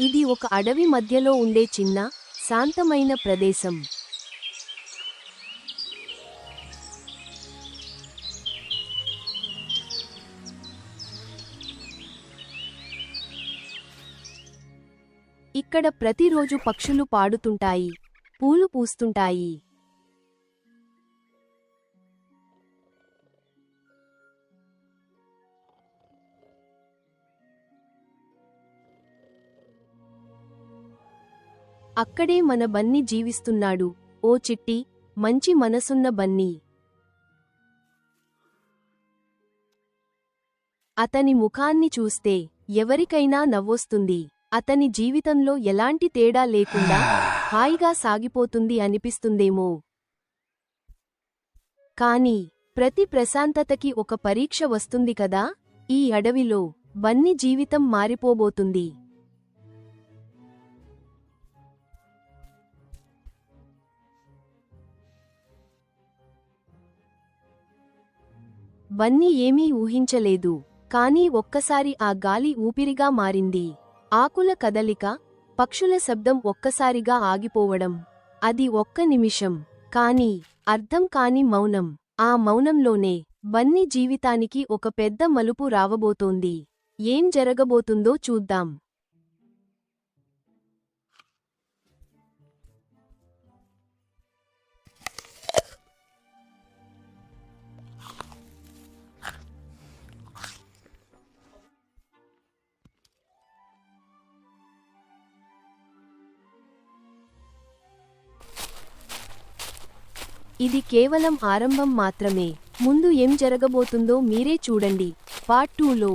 ఇది ఒక అడవి మధ్యలో ఉండే చిన్న శాంతమైన ప్రదేశం. ఇక్కడ ప్రతిరోజు పక్షులు పాడుతుంటాయి పూలు పూస్తుంటాయి. అక్కడే మన బన్నీ జీవిస్తున్నాడు. ఓ చిట్టి మంచి మనసున్న బన్నీ. అతని ముఖాన్ని చూస్తే ఎవరికైనా నవ్వొస్తుంది. అతని జీవితంలో ఎలాంటి తేడా లేకుండా హాయిగా సాగిపోతుంది అనిపిస్తుందేమో. కాని ప్రతి ప్రశాంతతకి ఒక పరీక్ష వస్తుంది కదా? ఈ అడవిలో బన్ని జీవితం మారిపోబోతుంది. బన్నీ ఏమీ ఊహించలేదు. కానీ ఒక్కసారి ఆ గాలి ఊపిరిగా మారింది. ఆకుల కదలిక పక్షుల శబ్దం ఒక్కసారిగా ఆగిపోవడం. అది ఒక్క నిమిషం. కాని అర్థం కాని మౌనం. ఆ మౌనంలోనే బన్నీ జీవితానికి ఒక పెద్ద మలుపు రావబోతోంది. ఏం జరగబోతుందో చూద్దాం. ఇది కేవలం ఆరంభం మాత్రమే. ముందు ఏం జరగబోతుందో మీరే చూడండి. పార్ట్ టూలో.